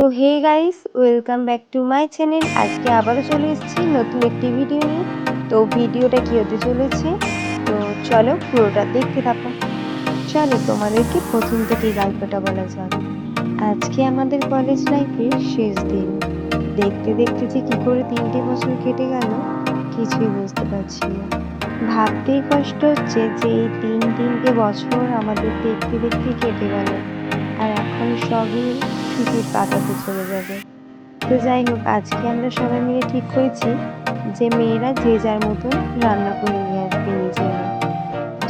তো hey guys welcome back to my channel আজকে আবারও চলে এসেছি নতুন একটি ভিডিও নিয়ে। তো ভিডিওটা কি হতে চলেছে? তো চলো পুরোটা দেখতে থাকো। চলো তোমাদেরকে প্রথম থেকে গল্পটা বলা যাক। আজকে আমাদের কলেজ লাইফের শেষ দিন। দেখতে দেখতে যে কী করে তিনটে বছর কেটে গেল, কিছুই বুঝতে পারছি না। ভাবতেই কষ্ট হচ্ছে যে এই তিন তিনটে বছর আমাদের দেখতে দেখতে কেটে গেল। আর এখন সবই ছুটির কাটাতে চলে যাবে। তো যাই হোক, আজকে আমরা সবাই মিলে ঠিক করেছি যে মেয়েরা যে যার মতন রান্না করে নিয়ে আসবে নিজেরা।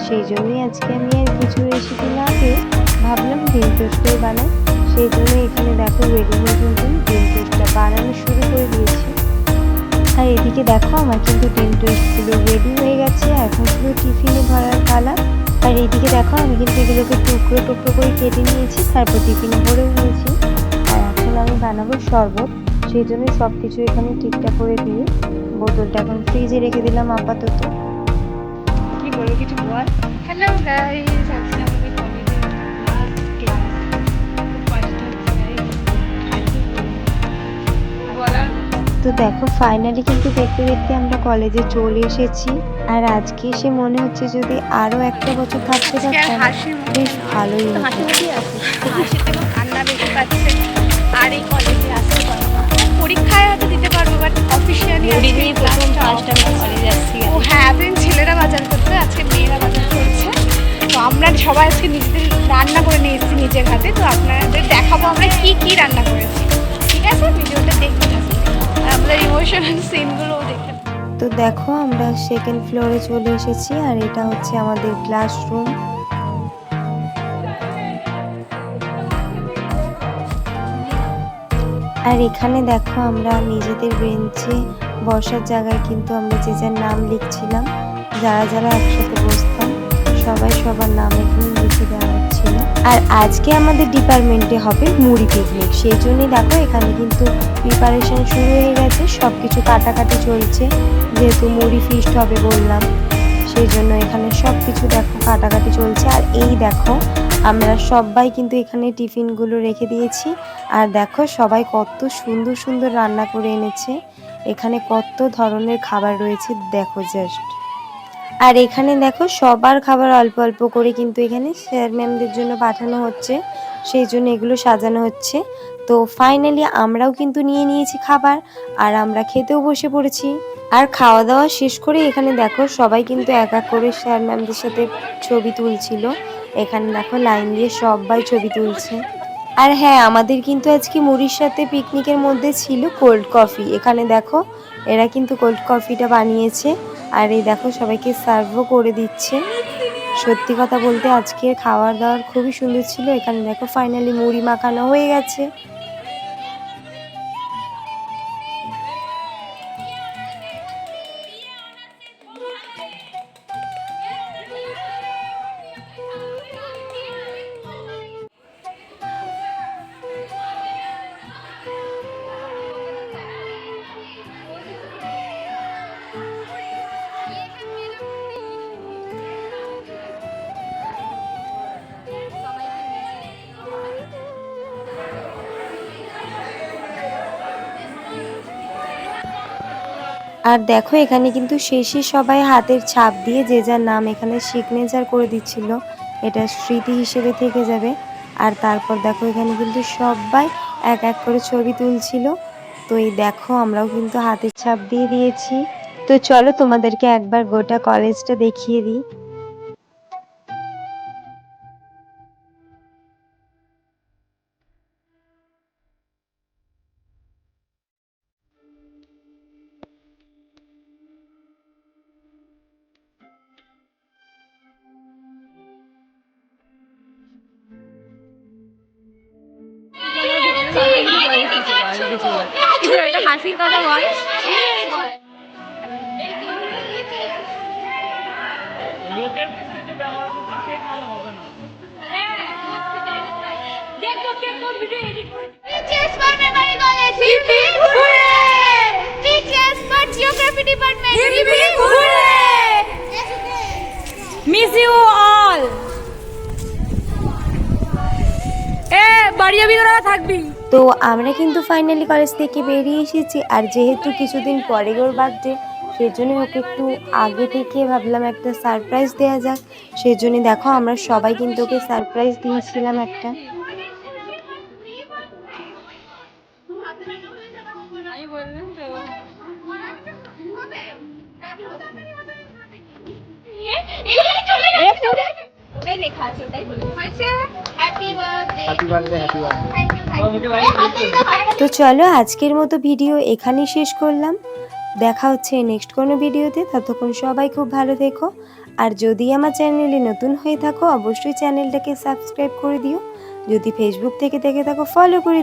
সেই জন্যই আজকে আমি আর কিছু রেসিপি না পেয়ে ভাবলাম ডিম টোস্টই বানাই। সেই জন্য এখানে দেখো রেডিমেড মতন ডিম টোস্টটা বানানো শুরু করে দিয়েছি। আর এদিকে দেখো আমার কিন্তু ডিম টোস্টগুলো রেডি হয়ে গেছে। এখন শুধু টিফিনে ভরার পালা। এইদিকে দেখো আমি কিন্তু এগুলোকে টুকরো টুকরো করে কেটে নিয়েছি তারপর টিফিন ভরেও নিয়েছি। আর এখন আমি বানাবো শরবত সেই জন্য সব কিছু এখানে ঠিকঠাক করে দিয়ে বোতলটা এখন ফ্রিজে রেখে দিলাম আপাতত। কি বলো কিছু বল? হ্যালো গাইস তো দেখো ফাইনালি কিন্তু দেখতে দেখতে আমরা কলেজে চলে এসেছি। আর আজকে এসে মনে হচ্ছে যদি আরও একটা বছর থাকতে পারতাম বেশ ভালোই আর এই কলেজে আসতে পরীক্ষায় হয়তো দিতে পারব বাট অফিসিয়ালি কলেজে ও হ্যাঁ এতদিন ছেলেরা বাজার করতে আজকে মেয়েরা বাজার করছে। তো আমরা সবাই আজকে নিজেদের রান্না করে নিয়ে এসেছি নিজের হাতে। তো আপনাদের দেখাবো আমরা কি কি রান্না করেছি। ঠিক আছে? ভিডিওটা আমাদের ইমোশনাল সিনগুলো দেখতে তো দেখো, আমরা সেকেন্ড ফ্লোরে চলে এসেছি আর এটা হচ্ছে আমাদের ক্লাসরুম আর এখানে দেখো, আমরা নিজেদের বেঞ্চে বসার জায়গায় কিন্তু আমরা যে যার নাম লিখছিলাম, যারা যারা একসাথে বসতাম সবাই সবার নাম এখানে লিখে দেওয়া হচ্ছিল আর আজকে আমাদের ডিপার্টমেন্টে হবে মুড়ি পিকনিক সেই জন্যই দেখো, এখানে কিন্তু প্রিপারেশন শুরু হয়ে গেছে সব কিছু কাটাকাটি চলছে। যেহেতু মুড়ি ফিস্ট হবে বললাম, সেই জন্য এখানে সব কিছু দেখো, কাটাকাটি চলছে। আর এই দেখো, আমরা সবাই কিন্তু এখানে টিফিনগুলো রেখে দিয়েছি। আর দেখো, সবাই কত সুন্দর সুন্দর রান্না করে এনেছে। এখানে কত ধরনের খাবার রয়েছে, দেখো জাস্ট আর এখানে দেখো সবার খাবার অল্প অল্প করে কিন্তু এখানে স্যার ম্যামদের জন্য পাঠানো হচ্ছে। সেই জন্য এগুলো সাজানো হচ্ছে। তো ফাইনালি আমরাও কিন্তু নিয়ে নিয়েছি খাবার আর আমরা খেতেও বসে পড়েছি। আর খাওয়া দাওয়া শেষ করে এখানে দেখো সবাই কিন্তু এক এক করে স্যার ম্যামদের সাথে ছবি তুলছিল। এখানে দেখো লাইন দিয়ে সবাই ছবি তুলছে। আর হ্যাঁ আমাদের কিন্তু আজকে মুড়ির সাথে পিকনিকের মধ্যে ছিল কোল্ড কফি এখানে দেখো, এরা কিন্তু কোল্ড কফিটা বানিয়েছে। আর এই দেখো, সবাইকে সার্ভও করে দিচ্ছে। সত্যি কথা বলতে আজকে খাওয়ার দাওয়ার খুবই সুন্দর ছিল। এখানে দেখো ফাইনালি মুড়ি মাখানো হয়ে গেছে। আর দেখো, এখানে কিন্তু শেষে সবাই হাতের ছাপ দিয়ে যে যার নাম এখানে সিগনেচার করে দিচ্ছিল, এটা স্মৃতি হিসেবে থেকে যাবে। আর তারপর দেখো, এখানে কিন্তু সবাই এক এক করে ছবি তুলছিল। তো এই দেখো, আমরাও কিন্তু হাতের ছাপ দিয়ে দিয়েছি। তো চলো তোমাদেরকে একবার গোটা কলেজটা দেখিয়ে দিই। Department. Hip hip hooray! Miss you all এ বাড়ি যাবি তোরা থাকবি তো আমরা কিন্তু ফাইনালি কলেজ থেকে বেরিয়ে এসেছি আর যেহেতু কিছুদিন পরে ওর বার্থডে সেজন্য ওকে একটু আগে থেকে ভাবলাম একটা সারপ্রাইজ দেওয়া যাক। সেজন্য দেখো আমরা সবাই কিন্তু ওকে সারপ্রাইজ দিয়েছিলাম একটা। লেখা আছে ওটাই হয়েছে? হ্যাপি বার্থডে তো চলো আজকের মতো ভিডিও এখানেই শেষ করলাম। দেখা হচ্ছে নেক্সট কোনো ভিডিওতে। ততক্ষণ সবাই খুব ভালো থেকো। আর যদি আমার চ্যানেলে নতুন হয়ে থাকো, অবশ্যই চ্যানেলটাকে সাবস্ক্রাইব করে দিও। যদি ফেসবুক থেকে দেখে থাকো ফলো করে দিও।